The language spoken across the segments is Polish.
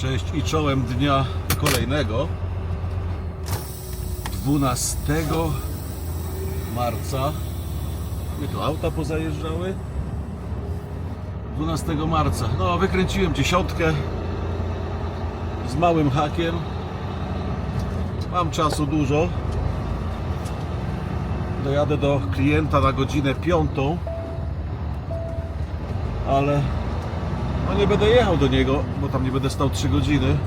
Cześć i czołem dnia kolejnego 12 marca. Mnie tu auta pozajeżdżały. 12 marca. No wykręciłem dziesiątkę Z małym hakiem. Mam czasu dużo. Dojadę do klienta na godzinę piątą Ale no nie będę jechał do niego, bo tam nie będę stał 3 godziny.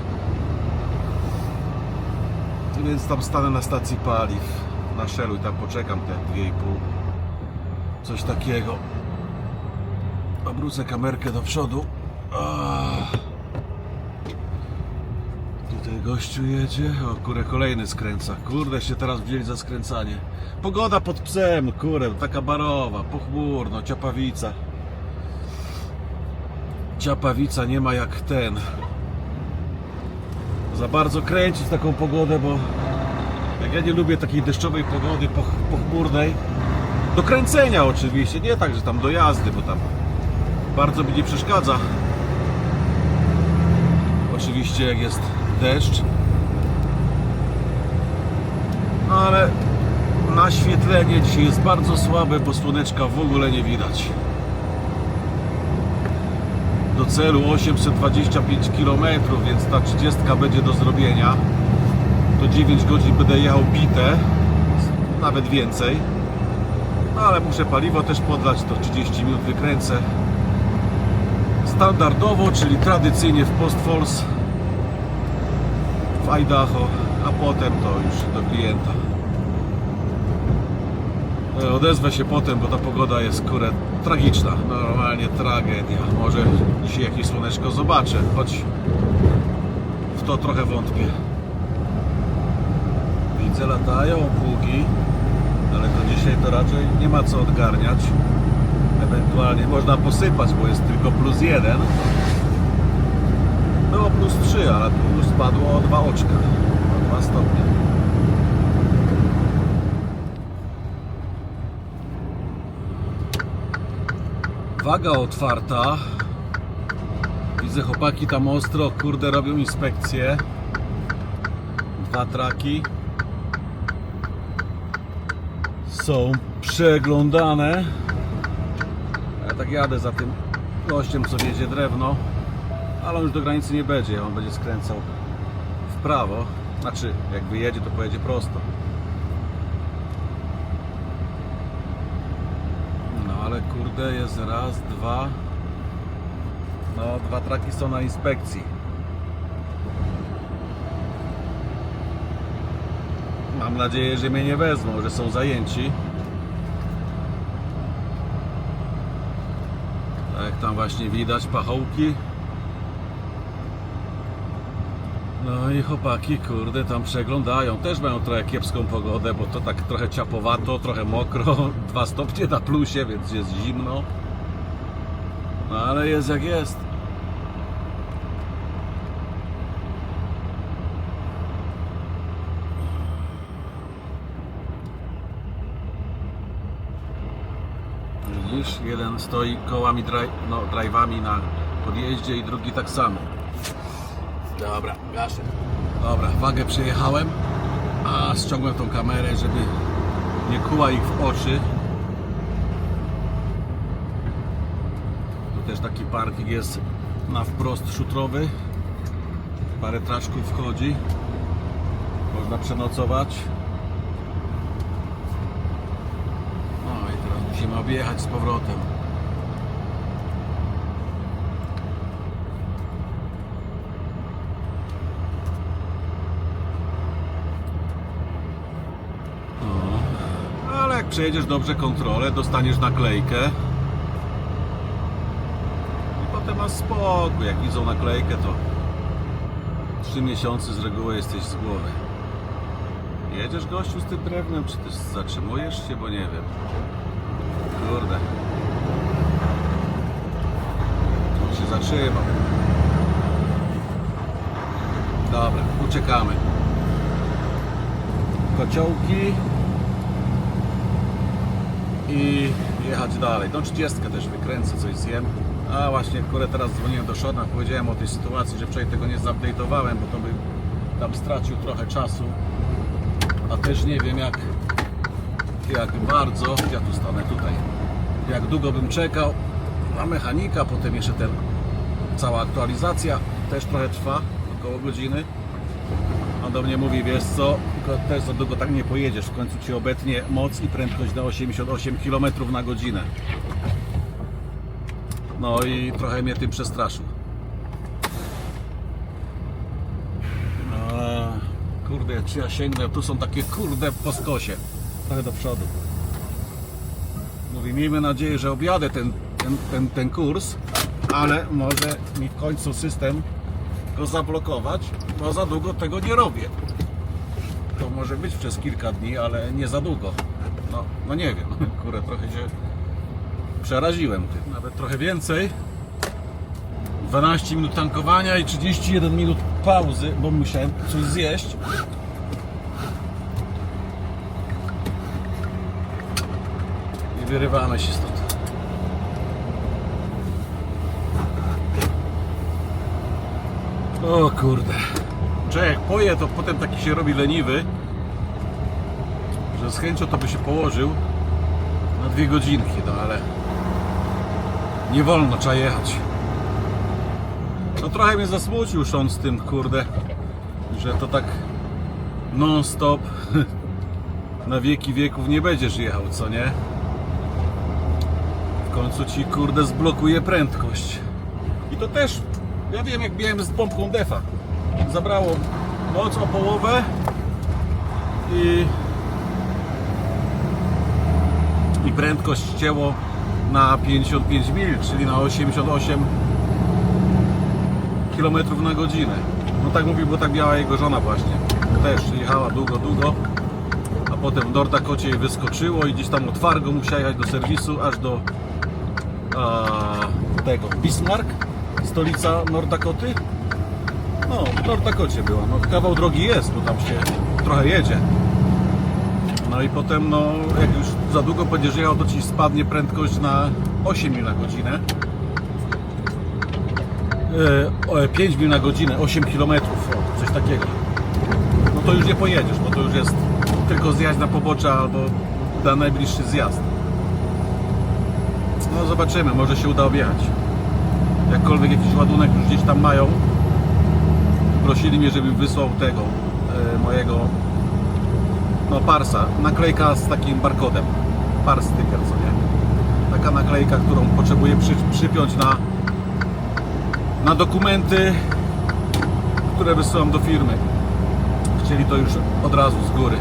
Więc tam stanę na stacji paliw na Shellu i tam poczekam te 2,5. Coś takiego. Obrócę kamerkę do przodu. Tutaj gościu jedzie. O kurę, kolejny skręca. Kurde, się teraz wzięli za skręcanie. Pogoda pod psem, kurę, taka barowa, pochmurno, ciapawica. Ciapawica nie ma jak ten. Za bardzo kręcić taką pogodę, bo jak ja nie lubię takiej deszczowej pogody, poch- pochmurnej, do kręcenia oczywiście, nie tak, że tam do jazdy, bo tam bardzo mi nie przeszkadza. Oczywiście jak jest deszcz. No ale naświetlenie dzisiaj jest bardzo słabe, bo słoneczka w ogóle nie widać do celu 825 km, więc ta 30 będzie do zrobienia. To 9 godzin będę jechał bite, nawet więcej. No ale muszę paliwo też podlać, to 30 minut wykręcę. Standardowo, czyli tradycyjnie w Postfors w Idaho, a potem to już do klienta. E, Odezwę się potem, bo ta pogoda jest kurę tragiczna. Normalnie tragedia. Może dzisiaj jakieś słoneczko zobaczę, choć w to trochę wątpię. Widzę, latają pługi, ale to dzisiaj to raczej nie ma co odgarniać. Ewentualnie można posypać, bo jest tylko plus jeden. Było plus 3, ale tu spadło o 2 oczka. O 2 stopnie. Waga otwarta. Widzę chłopaki tam ostro, kurde, robią inspekcję. Dwa traki. Są przeglądane. Ja tak jadę za tym gościem, co wiezie drewno. Ale on już do granicy nie będzie, on będzie skręcał w prawo. Znaczy, jak wyjedzie, to pojedzie prosto. No ale kurde jest raz, dwa. No, dwa traki są na inspekcji. Mam nadzieję, że mnie nie wezmą, że są zajęci. Tak jak tam właśnie widać, pachołki. No i chłopaki, kurde, tam przeglądają. Też mają trochę kiepską pogodę, bo to tak trochę ciapowato, trochę mokro. Dwa stopnie na plusie, więc jest zimno. No ale jest jak jest. Widzisz, jeden stoi kołami, no, drive'ami na podjeździe i drugi tak samo. Dobra, gaszę. Dobra, wagę przejechałem, a ściągłem tą kamerę, żeby nie kuła ich w oczy. Tu też taki parking jest na wprost szutrowy. Parę traszków wchodzi. Można przenocować. No i teraz musimy objechać z powrotem. No, ale jak przejedziesz dobrze kontrolę, dostaniesz naklejkę. I potem masz spokój. Jak widzą naklejkę, to 3 miesiące z reguły jesteś z głowy. Jedziesz gościu z tym drewnem, czy też zatrzymujesz się, bo nie wiem. Kurde. On się zatrzymał. Dobra, uciekamy. Kociołki i jechać dalej. No 30 też wykręcę, coś zjem, A właśnie, kurę teraz dzwoniłem do Szona, powiedziałem o tej sytuacji, że wczoraj tego nie zupdate'owałem, bo to by tam stracił trochę czasu. A też nie wiem jak, jak bardzo, ja tu stanę tutaj, jak długo bym czekał na mechanika, potem jeszcze ten, cała aktualizacja też trochę trwa, około godziny. Do mnie mówi, wiesz co, też za długo tak nie pojedziesz, w końcu Ci obetnie moc i prędkość na 88 km na godzinę. No i trochę mnie tym przestraszył. No, kurde, czy ja sięgnę? Tu są takie kurde po skosie. Trochę do przodu. Mówi, miejmy nadzieję, że objadę ten, ten, ten, ten kurs, ale może mi w końcu system go zablokować, bo za długo tego nie robię. To może być przez kilka dni, ale nie za długo. No, no nie wiem, kurde, trochę się przeraziłem tym. Nawet trochę więcej. 12 minut tankowania i 31 minut pauzy, bo musiałem coś zjeść. I wyrywamy się stąd. O kurde. Że jak poje, to potem taki się robi leniwy, że z chęcią to by się położył na dwie godzinki, no ale nie wolno, trzeba jechać. No trochę mnie zasmucił Sean z tym, kurde, że to tak non stop na wieki wieków nie będziesz jechał, co nie? W końcu ci, kurde, zblokuje prędkość. I to też, ja wiem jak miałem z pompką defa. Zabrało moc o połowę i i prędkość cięło na 55 mil, czyli na 88 km na godzinę. No tak mówi, bo tak miała jego żona właśnie. Też jechała długo, długo, a potem w Nordakocie jej wyskoczyło i gdzieś tam od Fargo musiała jechać do serwisu, aż do a, tego Bismarck, stolica Nordakoty. No, w Nordakocie była. No, kawał drogi jest, bo tam się trochę jedzie. No i potem, no, jak już za długo będziesz jechał, to ci spadnie prędkość na 8 mil na godzinę. E, 5 mil na godzinę, 8 km, coś takiego. No to już nie pojedziesz, bo to już jest tylko zjazd na pobocze albo na najbliższy zjazd. No zobaczymy, może się uda objechać. Jakkolwiek jakiś ładunek już gdzieś tam mają. Prosili mnie, żebym wysłał tego e, mojego no parsa, naklejka z takim barkodem. Pars sticker, co nie? Taka naklejka, którą potrzebuję przy, przypiąć na, na dokumenty, które wysyłam do firmy. Chcieli to już od razu z góry.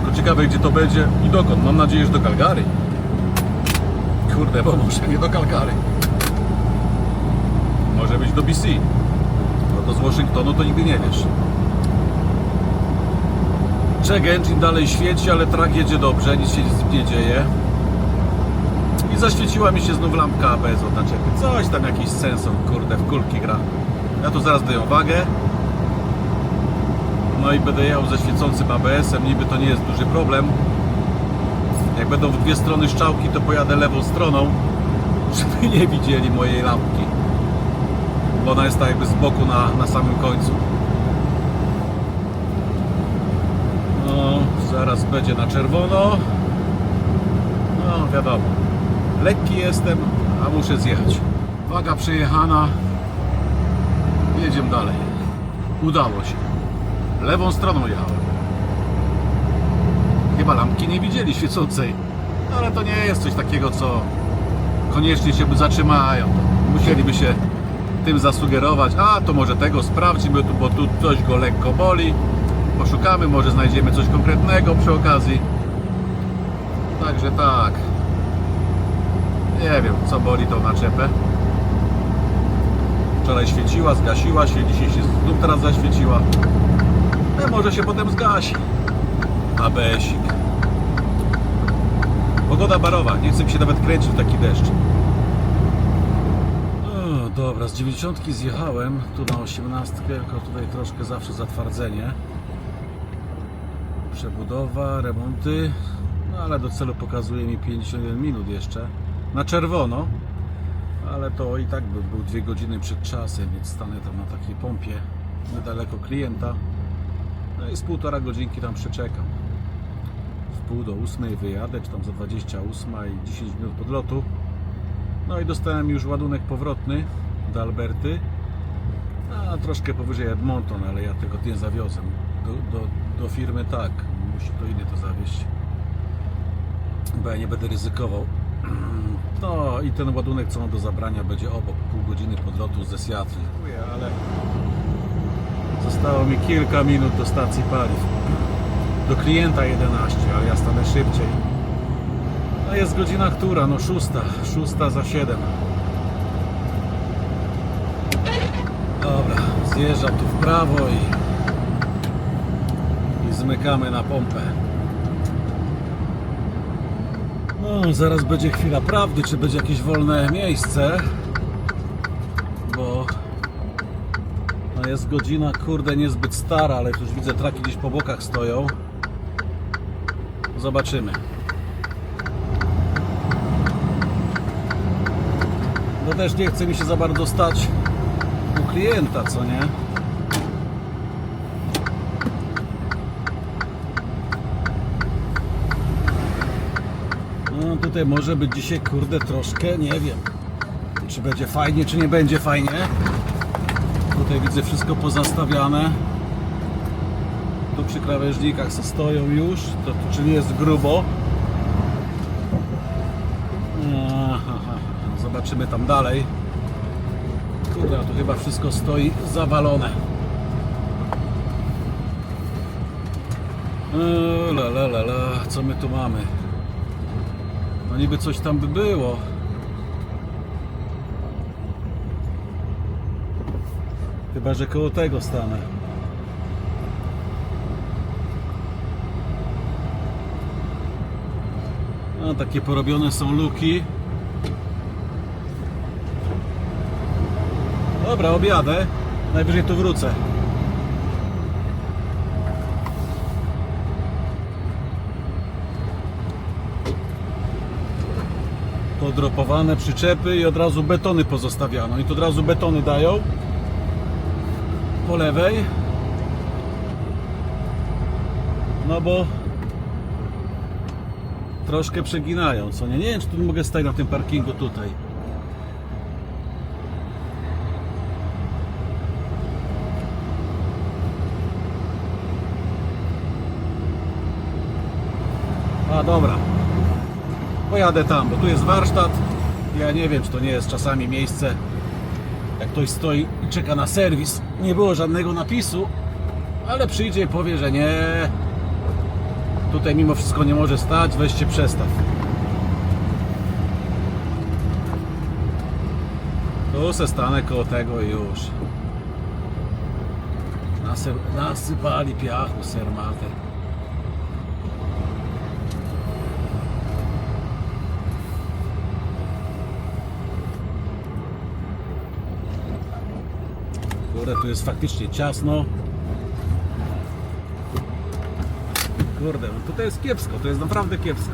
Tylko ciekawe gdzie to będzie i dokąd. Mam nadzieję, że do Calgary. Kurde, bo może nie do Calgary. Do BC. No to z Waszyngtonu to nigdy nie wiesz. Check engine dalej świeci, ale trak jedzie dobrze, nic się nie dzieje. I zaświeciła mi się znów lampka ABS od naczepy. Coś tam, jakiś sensor, kurde, w kulki gra. Ja tu zaraz daję wagę. No i będę jechał ze świecącym ABS-em, niby to nie jest duży problem. Jak będą w dwie strony szczałki, to pojadę lewą stroną, żeby nie widzieli mojej lampki. Bo ona jest tak jakby z boku na, na samym końcu. No, zaraz będzie na czerwono. No, wiadomo. Lekki jestem, a muszę zjechać. Waga przejechana. Jedziemy dalej. Udało się. Lewą stroną jechałem. Chyba lampki nie widzieli świecącej. No, ale to nie jest coś takiego, co koniecznie się by zatrzymają. Musieliby się tym zasugerować. A, to może tego sprawdźmy, bo tu coś go lekko boli poszukamy, może znajdziemy coś konkretnego przy okazji. Także tak. Nie wiem, co boli tą naczepę. Wczoraj świeciła, zgasiła się, dzisiaj się znów teraz zaświeciła. No, może się potem zgasi. ABS-ik. Pogoda barowa, nie chce mi się nawet kręcić w taki deszcz. Dobra, z 90 zjechałem tu na 18, tylko tutaj troszkę zawsze zatwardzenie przebudowa, remonty, no ale do celu pokazuje mi 51 minut jeszcze na czerwono, ale to i tak by był dwie godziny przed czasem, więc stanę tam na takiej pompie niedaleko klienta. No i z półtora godzinki tam przeczekam. W pół do ósmej wyjadę, czy tam za 28 i 10 minut podlotu. No i dostałem już ładunek powrotny do Alberty. A troszkę powyżej Edmonton, ale ja tego nie zawiozłem. Do, do, do firmy tak, musi to inny to zawieźć. Bo ja nie będę ryzykował. No i ten ładunek, co mam do zabrania, będzie obok pół godziny podlotu ze Seattle. Ale zostało mi kilka minut do stacji paliw. Do klienta 11, ale ja stanę szybciej. No jest godzina która? No szósta. Szósta za 7. Dobra, zjeżdżam tu w prawo i, i zmykamy na pompę. No, zaraz będzie chwila prawdy, czy będzie jakieś wolne miejsce, bo no jest godzina, kurde, niezbyt stara, ale już widzę traki gdzieś po bokach stoją. Zobaczymy. No też nie chce mi się za bardzo stać u klienta, co nie? No tutaj może być dzisiaj, kurde, troszkę, nie wiem, czy będzie fajnie, czy nie będzie fajnie. Tutaj widzę wszystko pozastawiane. Tu przy krawężnikach stoją już, to, czyli jest grubo. Zobaczymy tam dalej. Kurde, tu chyba wszystko stoi zawalone. Eee, La, la, la, la. Co my tu mamy? No niby coś tam by było. Chyba, że koło tego stanę. No, takie porobione są luki. Dobra, objadę. Najwyżej tu wrócę. Podropowane przyczepy i od razu betony pozostawiano. I tu od razu betony dają. Po lewej. No bo troszkę przeginają, co nie? Nie wiem, czy tu mogę stać na tym parkingu tutaj. A dobra. Pojadę tam, bo tu jest warsztat. Ja nie wiem, czy to nie jest czasami miejsce, jak ktoś stoi i czeka na serwis. Nie było żadnego napisu, ale przyjdzie i powie, że nie. Tutaj mimo wszystko nie może stać, weźcie przestaw. Tu se stanę koło tego i już. Nasy, nasypali piachu sermater. Kurde, tu jest faktycznie ciasno. Kurde, no tutaj jest kiepsko, to jest naprawdę kiepsko.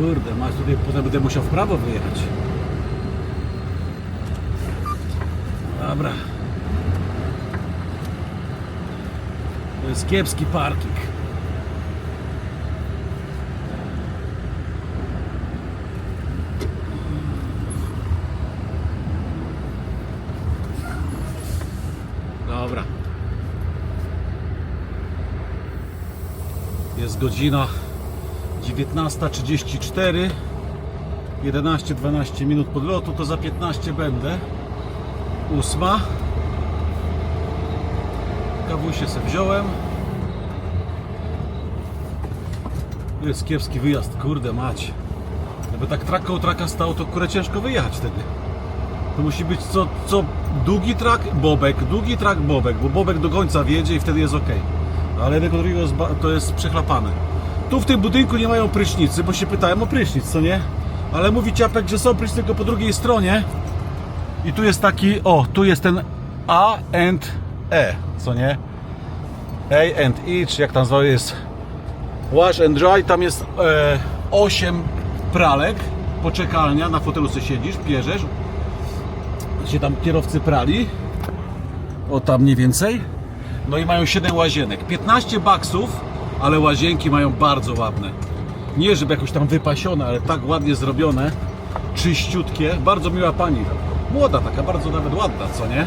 Kurde, masz tutaj, potem będę musiał w prawo wyjechać. Dobra. To jest kiepski parking. Dobra. Jest godzina 19.34 11-12 minut podlotu, to za 15 będę. Ósma. Kawusie se wziąłem. Jest kiepski wyjazd, kurde mać. Jakby tak trak koło traka stał, to kurę ciężko wyjechać wtedy. To musi być co, co długi trak, bobek, długi trak, bobek, bo bobek do końca wjedzie i wtedy jest ok. Ale jednego drugiego to jest przechlapane. Tu w tym budynku nie mają prysznicy, bo się pytałem o prysznic, co nie? Ale mówi ciapek, że są prysznice tylko po drugiej stronie. I tu jest taki, o, tu jest ten A and E, co nie? A and E, czy jak tam zwał jest Wash and Dry, tam jest e, 8 pralek, poczekalnia, na fotelu sobie siedzisz, bierzesz, się tam kierowcy prali, o tam mniej więcej, no i mają 7 łazienek, 15 baksów, ale łazienki mają bardzo ładne, nie żeby jakoś tam wypasione, ale tak ładnie zrobione, czyściutkie, bardzo miła pani, młoda taka, bardzo nawet ładna, co nie?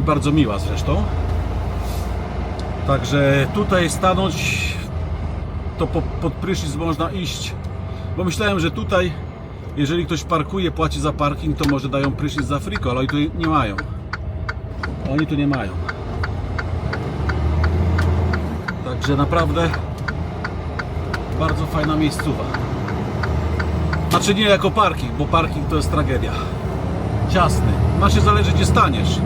I bardzo miła zresztą. Także tutaj stanąć to po, pod prysznic można iść. Bo myślałem, że tutaj, jeżeli ktoś parkuje, płaci za parking, to może dają prysznic za friko, ale oni tu nie mają. Oni tu nie mają. Także naprawdę bardzo fajna miejscowa. Znaczy nie jako parking, bo parking to jest tragedia. Ciasny. Ma się zależy gdzie staniesz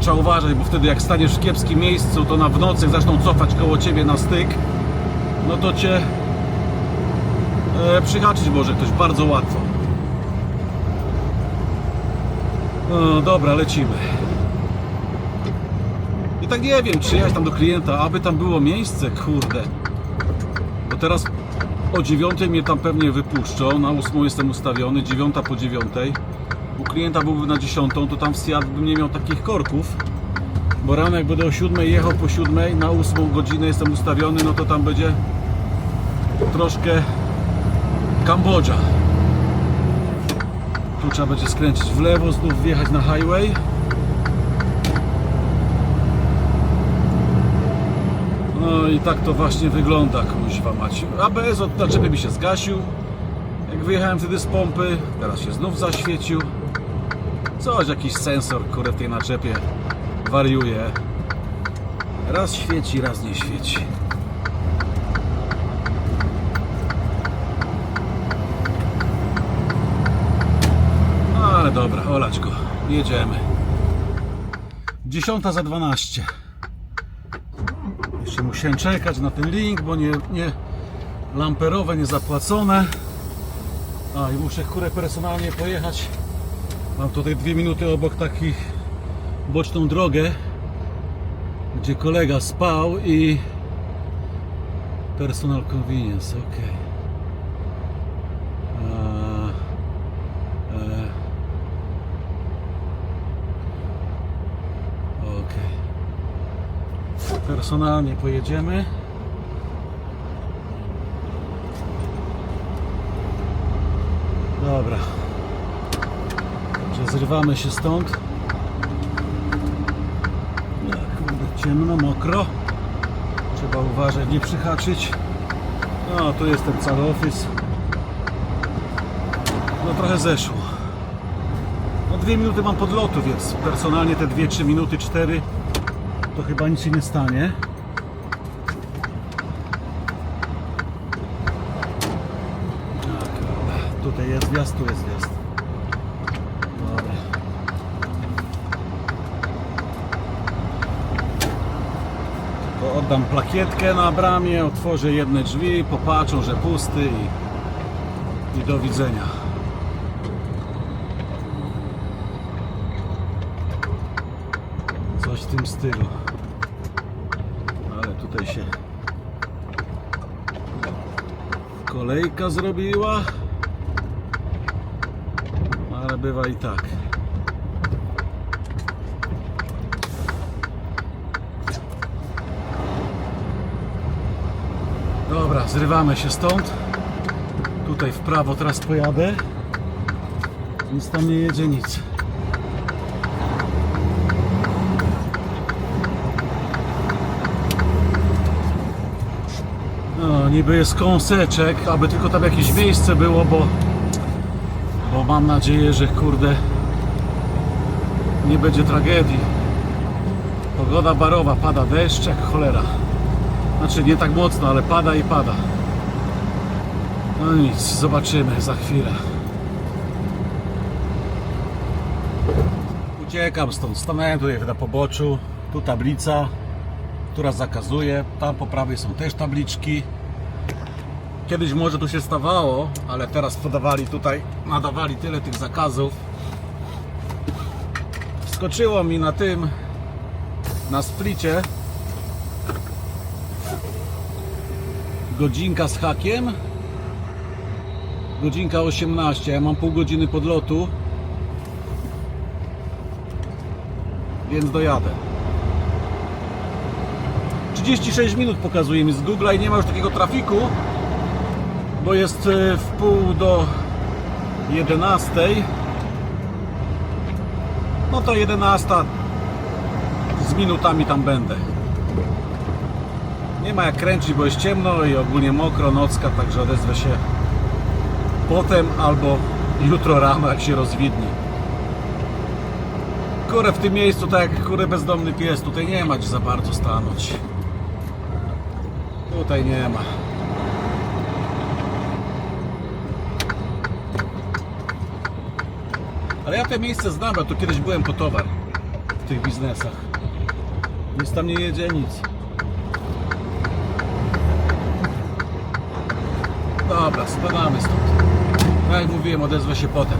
trzeba uważać, bo wtedy jak staniesz w kiepskim miejscu, to na w nocy zaczną cofać koło ciebie na styk, no to cię e, przyhaczyć może ktoś bardzo łatwo. No dobra, lecimy. Tak nie wiem, czy jechać tam do klienta, aby tam było miejsce, kurde. Bo teraz o 9 mnie tam pewnie wypuszczą, na 8 jestem ustawiony, 9 po 9. U klienta byłby na 10, to tam w Seattle bym nie miał takich korków. Bo rano jak będę o 7 jechał po 7, na 8 godzinę jestem ustawiony, no to tam będzie troszkę Kambodża. Tu trzeba będzie skręcić w lewo, znów wjechać na highway. No i tak to właśnie wygląda, kuźwa macie. ABS od naczepy mi się zgasił. Jak wyjechałem wtedy z pompy, teraz się znów zaświecił. Coś, jakiś sensor, kurde, w tej naczepie wariuje. Raz świeci, raz nie świeci. No ale dobra, olać go. Jedziemy. Dziesiąta za 12. Jeszcze musiałem czekać na ten link, bo nie, nie lamperowe, niezapłacone. A i muszę kurę personalnie pojechać. Mam tutaj dwie minuty obok takich boczną drogę, gdzie kolega spał i personal convenience, ok. A, e, ok. Personalnie pojedziemy. Dobra. Także zrywamy się stąd. No, kurde, ciemno, mokro. Trzeba uważać, nie przyhaczyć. No, tu jest ten cały office. No trochę zeszło. No dwie minuty mam podlotu, więc personalnie te 2-3 minuty, 4 to chyba nic się nie stanie. Tak, tutaj jest wjazd, tu jest wjazd. Dobra. Oddam plakietkę na bramie, otworzę jedne drzwi, popatrzą, że pusty i, i do widzenia. Coś w tym stylu. Się kolejka zrobiła. Ale bywa i tak. Dobra, zrywamy się stąd. Tutaj w prawo teraz pojadę. Nic tam nie jedzie, nic. Niby jest kąseczek, aby tylko tam jakieś miejsce było, bo, bo mam nadzieję, że kurde nie będzie tragedii. Pogoda barowa, pada deszcz jak cholera. Znaczy nie tak mocno, ale pada i pada. No nic, zobaczymy za chwilę. Uciekam stąd, stanąłem tutaj na poboczu, tu tablica, która zakazuje, tam po prawej są też tabliczki. Kiedyś może tu się stawało, ale teraz podawali tutaj, nadawali tyle tych zakazów. Skoczyło mi na tym, na splicie. Godzinka z hakiem. Godzinka 18 ja mam pół godziny podlotu więc dojadę. 36 minut pokazuje mi z Google'a i nie ma już takiego trafiku bo jest e, w pół do 11 no to 11 z minutami tam będę nie ma jak kręcić, bo jest ciemno i ogólnie mokro, nocka, także odezwę się potem albo jutro rano, jak się rozwidni. Kurę w tym miejscu, tak jak kurę bezdomny pies, tutaj nie ma gdzie za bardzo stanąć. Tutaj nie ma. Ale ja te miejsce znam, bo tu kiedyś byłem po towar w tych biznesach. Nic tam nie jedzie, nic. Dobra, spadamy stąd. Tak jak mówiłem, odezwę się potem.